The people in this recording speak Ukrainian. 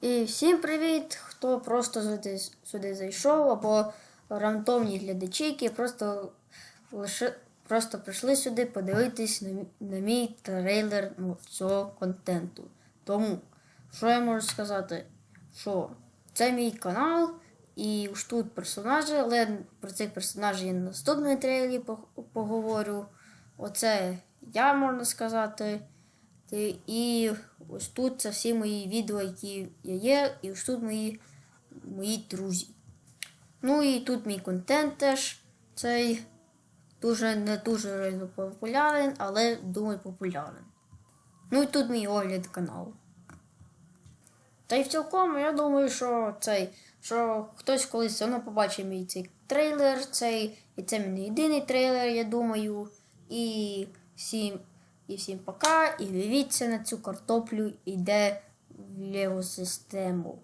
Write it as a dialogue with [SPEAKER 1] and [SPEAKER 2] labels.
[SPEAKER 1] І всім привіт, хто просто сюди, сюди зайшов, або рандомні глядачі, які просто лише просто прийшли сюди подивитись на, на мій трейлер ну, цього контенту. Тому, що я можу сказати? Що це мій канал, і ж тут персонажі, але про цих персонажів я на наступному трейлері поговорю. Оце я можна сказати. І ось тут це всі мої відео, які я є, і ось тут мої, мої друзі. Ну і тут мій контент теж цей дуже не дуже популярен, але думаю популярен. Ну і тут мій огляд каналу. Та й в цілком я думаю, що цей, що хтось колись все одно побачив мій цей трейлер, цей, і це мій єдиний трейлер, я думаю. І всім, і всім пока, і дивіться на цю картоплю, іде в ліву систему.